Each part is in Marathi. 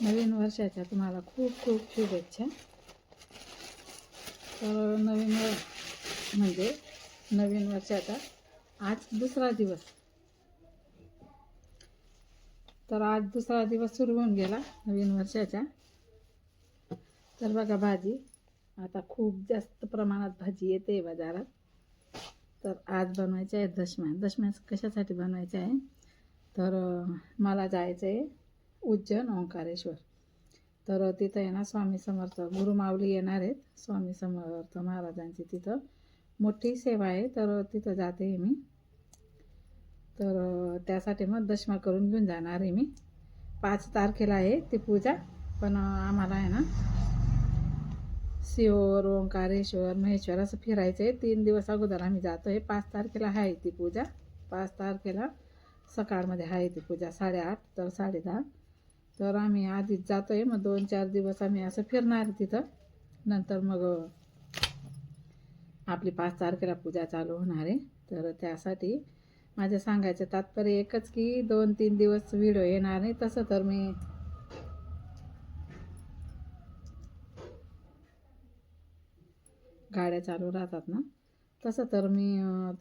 नवीन वर्षाच्या तुम्हाला खूप खूप शुभेच्छा. तर नवीन वर्ष म्हणजे नवीन वर्षाचा आज दुसरा दिवस. तर आज दुसरा दिवस सुरू होऊन गेला नवीन वर्षाचा. तर बघा भाजी आता खूप जास्त प्रमाणात भाजी येते बाजारात. तर आज बनवायचं आहे दशम्या. दशम्या कशासाठी बनवायचं आहे? तर मला जायचं आहे उज्जैन ओंकारेश्वर. तर तिथं आहे ना स्वामी समर्थ गुरुमाऊली येणार आहेत. स्वामी समर्थ महाराजांची तिथं मोठी सेवा आहे. तर तिथं जाते आहे मी. तर त्यासाठी मग दशमा करून घेऊन जाणार आहे मी. पाच तारखेला आहे ती पूजा. पण आम्हाला आहे ना सिहोर ओंकारेश्वर महेश्वर असं फिरायचं आहे. तीन दिवस अगोदर आम्ही जातो आहे पाच तारखेला आहे ती पूजा. पाच तारखेला सकाळमध्ये आहे ती पूजा. साडेआठ तर साडेदहा. तर आम्ही आधीच जातो आहे मग दोन चार दिवस आम्ही असं फिरणार आहे तिथं. नंतर मग आपली पाच तारखेला पूजा चालू होणार आहे. तर त्यासाठी माझं सांगायचं तात्पर्य एकच की दोन तीन दिवस व्हिडिओ येणार नाही. तसं तर मी गाड्या चालू राहतात ना. तसं तर मी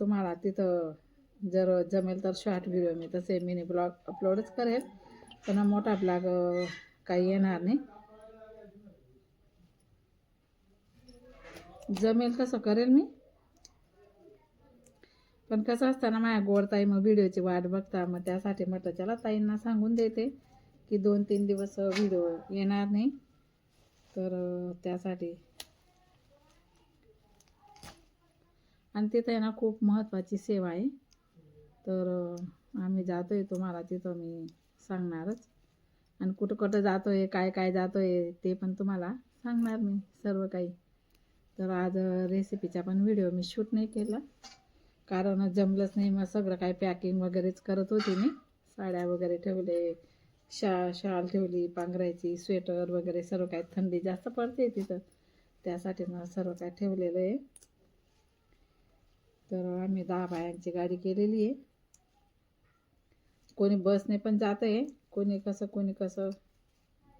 तुम्हाला तिथं जर जमेल तर शॉर्ट व्हिडिओ मी तसे मिनी ब्लॉग अपलोडच करेल. त्यांना मोठा ब्लॉग काही येणार नाही. जमेल तसं करेल मी. पण कसं असताना माझ्या गोडताई मग व्हिडिओची वाट बघता मग त्यासाठी म्हटलं चला ताईंना सांगून देते की दोन तीन दिवस व्हिडिओ येणार नाही. तर त्यासाठी. आणि तिथं आहे ना खूप महत्त्वाची सेवा आहे. तर आम्ही जातो आहे तुम्हाला तिथं मी सांगणारच. आणि कुठं कुठं जातो आहे काय काय जातो आहे ते पण तुम्हाला सांगणार मी सर्व काही. तर आज रेसिपीचा पण व्हिडिओ मी शूट नाही केला. कारण जमलंच नाही मग सगळं काय पॅकिंग वगैरेच करत होती मी. साड्या वगैरे ठेवले शा शाल ठेवली पांघरायची स्वेटर वगैरे सर्व काय थंडी जास्त पडते तिथं. त्यासाठी मला सर्व काय ठेवलेलं आहे. तर आम्ही दहा बायांची गाडी केलेली आहे. कोणी बसने पण जात आहे कोणी कसं कोणी कसं.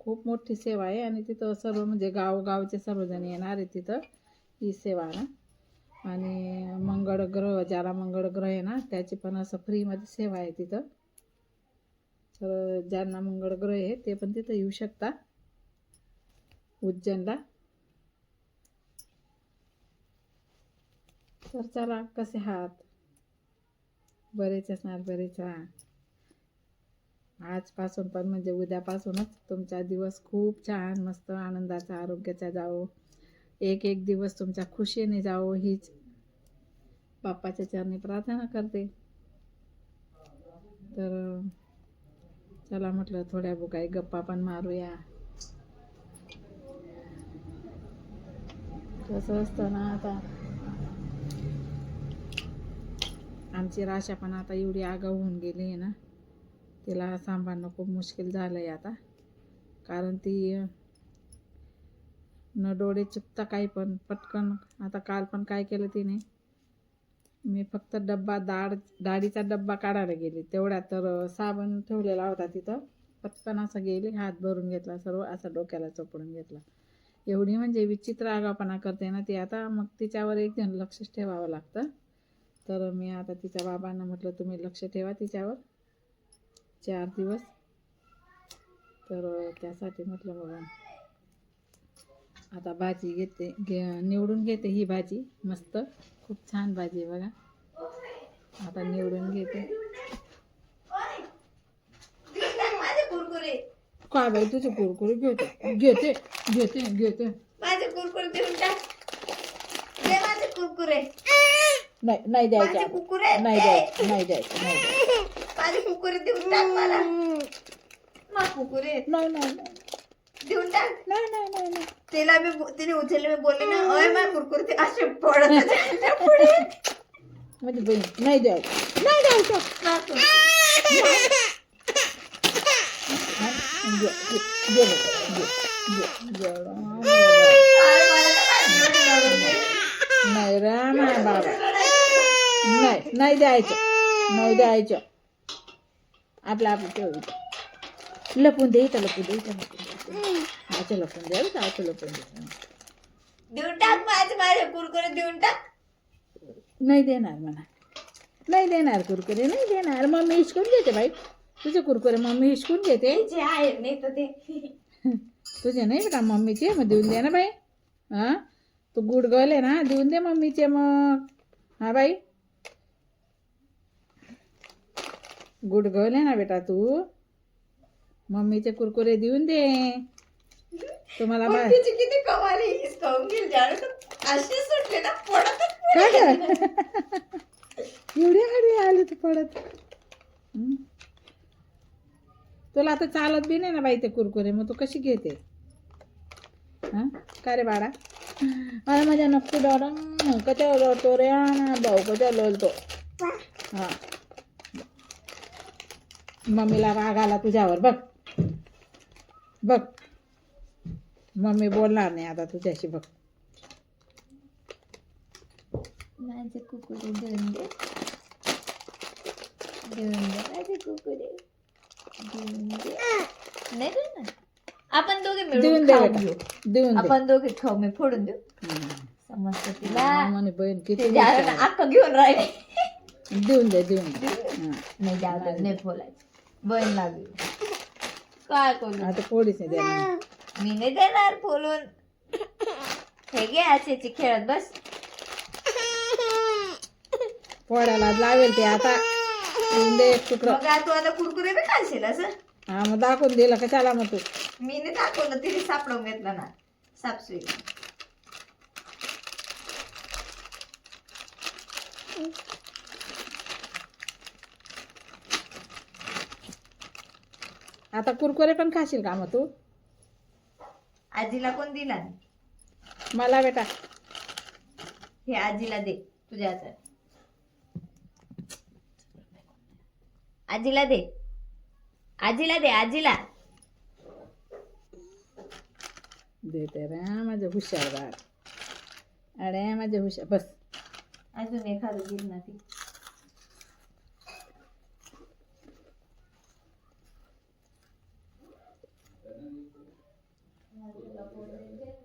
खूप मोठी सेवा आहे आणि तिथं सर्व म्हणजे गावगावचे सर्वजण येणार आहे तिथं ही सेवा ना. आणि मंगळ ग्रह ज्याला मंगळ ग्रह आहे ना त्याची पण असं फ्रीमध्ये सेवा आहे तिथं. तर ज्यांना मंगळ ग्रह आहे ते पण तिथं येऊ शकता. उज्जैनला. तर चला कसे आहात? बरेच असणार बरेच. राहा आजपासून पण म्हणजे उद्यापासूनच तुमचा दिवस खूप छान मस्त आनंदाचा आरोग्याचा जावो. एक एक दिवस तुमच्या खुशीने जावो. हीच बाप्पाच्या चरणी प्रार्थना करते. तर चला म्हटलं थोड्या काही गप्पा पण मारूया. कसं असतं ना आता? आमची राशा पण आता एवढी आगाऊ होऊन गेली आहे ना. तिला सांभाळणं खूप मुश्किल झालं आहे आता. कारण ती न डोळे चुकता काही पण पटकन. आता काल पण काय केलं तिने? मी फक्त डब्बा डाळ डाळीचा डब्बा काढायला गेली. तेवढ्या तर साबण ठेवलेला होता तिथं. पटकन असं गेली हात भरून घेतला सर्व असा डोक्याला चोपडून घेतला. एवढी म्हणजे विचित्र आगापणा करते ना ती आता. मग तिच्यावर एक जण लक्षच ठेवावं लागतं. तर मी आता तिच्या बाबांना म्हटलं तुम्ही लक्ष ठेवा तिच्यावर. चार दिवस. तर त्यासाठी म्हटलं बघा आता भाजी घेते घे निवडून घेते ही भाजी. मस्त. खूप छान भाजी आहे बघा. आता निवडून घेते. काय बाई तुझे कुरकुरे घेते? घेते घेते घेते. माझे कुरकुरे देऊन टाक. दे माझे कुरकुरे. नाही नाही द्यायचं नाही. द्यायचं नाही द्यायचं नाही द्यायचं. माझे कुरकुरे देऊन टाक मला. मा कुरकुरे नाही नाही नाही. देऊन टाक. नाही नाही नाही नाही. तिला मी बो- तिने उचलले मी बोलले ना अय मा कुरकुरे ते असे पडत होते. त्याच्या पुढे. म्हणजे बहीण नाही द्यायचं नाही द्यायचं मा कुरकुरे. घे, घे, घे बाबा, घे, घे, घे. राम बाबा. अरे मला तर माहिती एवढी आवडत नाही. नाही. राम आहे बाबा नाही नाही द्यायचं. नाही द्यायचं. आपलं आपलं ठेवायचं लपून दे इथं लपून दे इथं लपून दे. अच्छा लपून दे अच्छा लपून दे. देऊन टाक माझे माझे कुरकुरे देऊन टाक. नाही देणार मला नाही देणार कुरकुरे नाही देणार. मम्मी हिसकून घेते बाई. तुझे कुरकुरे मम्मी हिसकून घेते. जे आहे नाही तर ते. तुझे नाही का मम्मीचे? मग देऊन दे ना बाई. हां? तू गुड गर्ल आहे ना देऊन दे मम्मीचे मग. हा बाई. गुड गर्ल आहे ना बेटा तू? मम्मीचे कुरकुरे देऊन दे. तुम्हाला तिची किती कमाल गेली अशी सुटले ना पडतच एवढी आली तू पडत? तुला आता चालत बी नाही ना बाई ते कुरकुरे मग तू कशी घेते? हा? का रे बाळा? अरे माझ्या नक्की डॉडा कशा लोळतो रे? भाऊ कशा लोळतो हा. मम्मीला राग आला तुझ्यावर बघ. बघ. मम्मी बोलणार नाही आता तुझ्याशी बघ. माझे देऊन दे. देऊन दे माझे देऊन दे. नाही देणार आपण दोघे देऊन मिळून दे खाऊ बेटा. घेऊ. देऊन दे. आपण दोघे खाऊ मी फोडून देऊ. हं. समजतं तिला? बहीण किती ते हुशार. अख्खं घेऊन राहिले. देऊन दे देऊन दे. हा. नाही जाऊ दे नाही. फोलायचं बहीण लागली. काय करू? आता पोळीच नाही देणार. मी नाही देणार फोलून हे घे असेची खेळत बस. पोळ्याला लावेल ते आता. देऊन दे एक तुकडं. मग तू आता कुरकुरे बी खाशील असं? हा मग दाखवून दिलं कशाला मग तू. मी नाही दाखवलं तिने सापडवून घेतलं ना. सापसुई आता कुरकुरे पण खाशील का मग तू? आजीला कोण दिला? मला बेटा. हे आजीला दे तुझ्या हातात. आजीला दे. आजीला दे आजीला. देते रे माझे हुशार बाळ अरे माझे हुशार बस. अजून एखादं दिल ना ती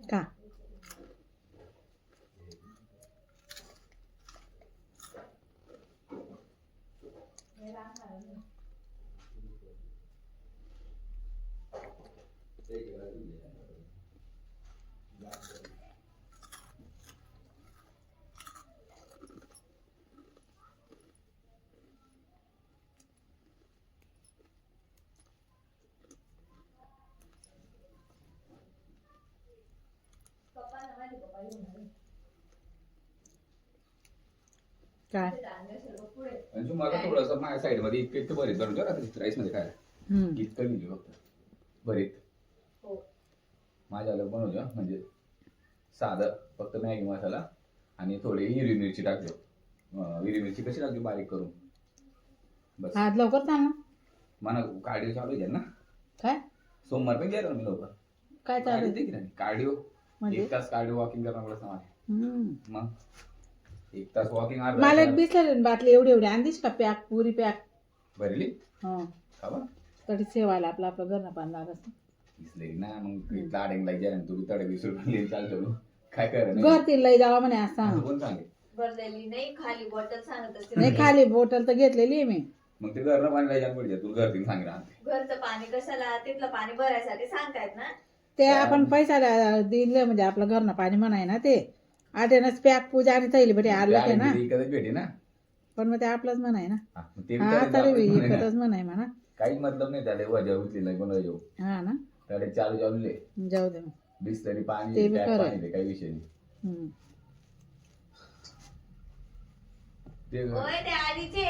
का काय आणि थोडंसं माझ्या साईडमध्ये इतकं इतकं भरीत बनवतो रात्री राईसमध्ये काय हम्म. इतकं घेतली फक्त भरीत. माझ्याला बनवतो म्हणजे साधं फक्त मॅगी मसाला आणि थोडी हिरवी मिरची टाकली. अं, हिरवी मिरची कशी टाकली? बारीक करून. बस. आज लवकर सांग ना. मला कार्डिओ चालू आहे ना काय? सोमवार पण गेलो मी लवकर. काय चालू कार्डिओ आहे? कार्डिओ. म्हणजे? एक तास कार्डिओ वॉकिंग करणं पडत मला. मग? एक तास वॉकिंग मला एक बिसलेरी बाटली एवढी एवढी आणलीस का? पॅक पुरी पॅक? भरली? हा. का बा तरी सेवायला आपलं आपलं घरनं पाणी असं दिसले. ना मग लाडेंग लागे तू तडे वीस रुपये चाल चलू काय कर घर ती लई जावा म्हणे आज सांग कोण सांगे नाही खाली बॉटल सांगत असते नाही खाली बोटल तर घेतलेली आहे मी. मग ते घरनं पाणी लायला पडते. तुला घर तीन सांगितलं आणते घरचं पाणी कशाला तिथलं पाणी भरायसाठी सांगतायत ना. ते आपण पैसा दिले म्हणजे आपलं घरनं पाणी म्हणाय ना ते. आठेनच पॅक पूजा आणि थैली बरी आलं ते ना. एकच भेटे ना. पण मग ते आपलंच म्हणाय ना. हा, मग ते हा तरी आपण म्हणे ना. म्हणाय म्हणा. काहीच मतलब नाही त्याला वजा उचली नाही कोणा येऊ हा ना. त्याला चालू जाऊ दे. मग बिसलरी ते पाणी बी पॅक खरं आहे. पाणी ते काही विषय नाही. हम्म. ते ओय ते आधीचे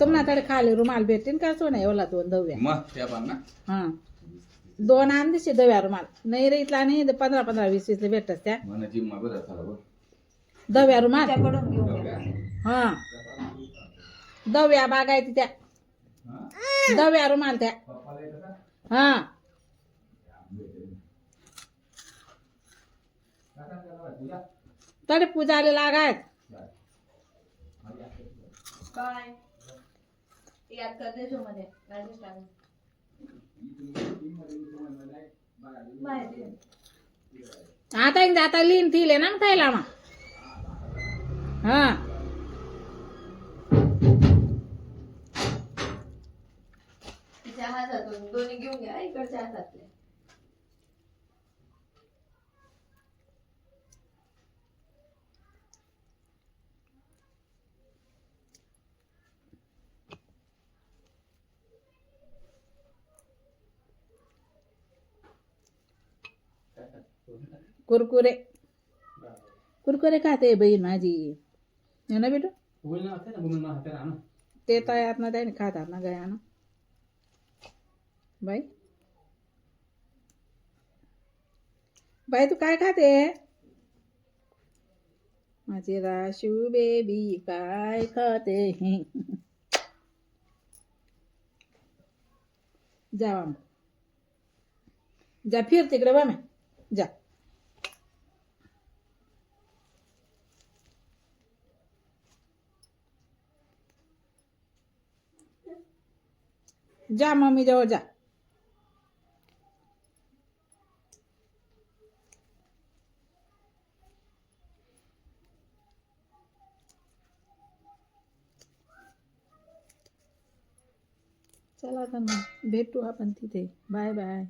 तुम्हाला खाली रुमाल भेटतील का? सोना एवढा दोन दव्या. मग त्या पण ना. हा. दोन आणदेशे दव्या रुमाल. नाही रे इथला नाही ते पंधरा पंधरा वीस वीस भेटतात त्या. जिम बघ दव्या रुमाल? घेऊन हा. दव्या बागायती त्या? दव्या रुमाल त्या? हा. तरी पूजाले लागायत. काय? याद करते जो मध्ये राजस्थान आता एकदा आता लिहिन तिले ना मग. हा. दोन्ही घेऊन घ्या इकडच्या हातातले. कुरकुरे. कुरकुरे खाते बहीण माझी. है ना बेटू? ते तयार ना त्याने खातात ना गया ना बाई. बाई तू काय खाते? माझी राशू बेबी काय खाते? जा मग जा फिर तिकडे बा जा. जा मम्मी जवळ जा. चला आता मग. भेटू आपण तिथे. Bye bye.